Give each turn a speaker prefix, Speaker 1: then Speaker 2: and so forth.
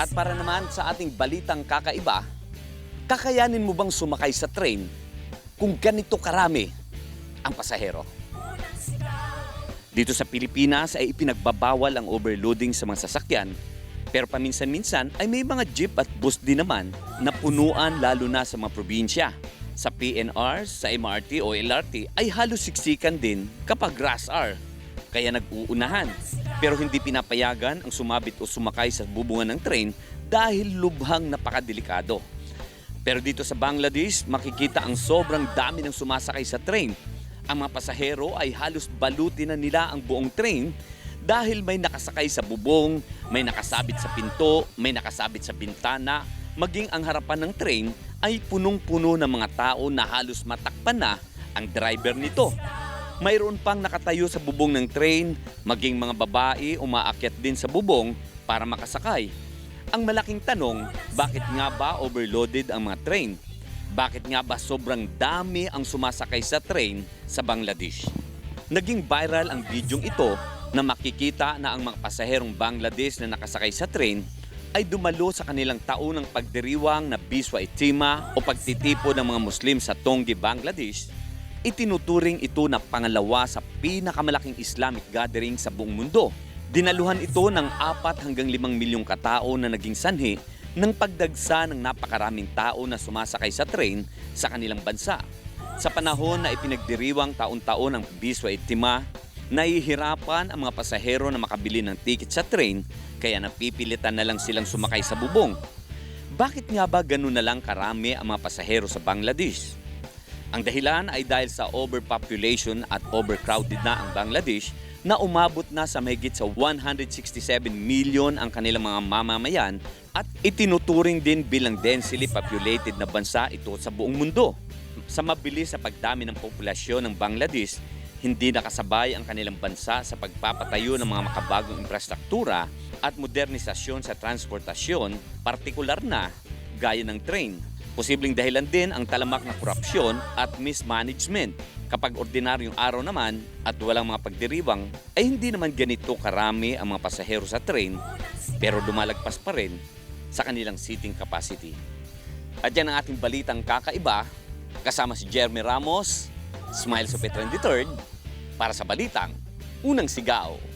Speaker 1: At para naman sa ating balitang kakaiba, kakayanin mo bang sumakay sa train kung ganito karami ang pasahero? Dito sa Pilipinas ay ipinagbabawal ang overloading sa mga sasakyan pero paminsan-minsan ay may mga jeep at bus din naman na punuan lalo na sa mga probinsya. Sa PNR, sa MRT o LRT ay halos siksikan din kapag rush hour. Kaya nag-uunahan. Pero hindi pinapayagan ang sumabit o sumakay sa bubungan ng train dahil lubhang napakadelikado. Pero dito sa Bangladesh, makikita ang sobrang dami ng sumasakay sa train. Ang mga pasahero ay halos balutin na nila ang buong train dahil may nakasakay sa bubong, may nakasabit sa pinto, may nakasabit sa bintana, maging ang harapan ng train ay punong-puno ng mga tao na halos matakpan na ang driver nito. Mayroon pang nakatayo sa bubong ng train, maging mga babae umaakyat din sa bubong para makasakay. Ang malaking tanong, bakit nga ba overloaded ang mga train? Bakit nga ba sobrang dami ang sumasakay sa train sa Bangladesh? Naging viral ang bidyong ito na makikita na ang mga pasaherong Bangladesh na nakasakay sa train ay dumalo sa kanilang taunang pagdiriwang na Biswa Itima o pagtitipo ng mga Muslim sa Tonggi, Bangladesh. Itinuturing ito na pangalawa sa pinakamalaking Islamic gathering sa buong mundo. Dinaluhan ito ng 4 hanggang 5 milyong katao na naging sanhi ng pagdagsa ng napakaraming tao na sumasakay sa train sa kanilang bansa. Sa panahon na ipinagdiriwang taon-taon ang Biswa Itima, nahihirapan ang mga pasahero na makabili ng ticket sa train kaya napipilitan na lang silang sumakay sa bubong. Bakit nga ba ganun na lang karami ang mga pasahero sa Bangladesh? Ang dahilan ay dahil sa overpopulation at overcrowded na ang Bangladesh na umabot na sa mahigit sa 167 million ang kanilang mga mamamayan at itinuturing din bilang densely populated na bansa ito sa buong mundo. Sa mabilis sa pagdami ng populasyon ng Bangladesh, hindi nakasabay ang kanilang bansa sa pagpapatayo ng mga makabagong infrastruktura at modernisasyon sa transportasyon, partikular na gaya ng train. Posibleng dahilan din ang talamak na korupsyon at mismanagement. Kapag ordinaryong araw naman at walang mga pagdiriwang, ay hindi naman ganito karami ang mga pasahero sa train pero dumalagpas pa rin sa kanilang seating capacity. At yan ang ating balitang kakaiba kasama si Jeremy Ramos, Smile sa Petron III para sa balitang Unang Sigaw.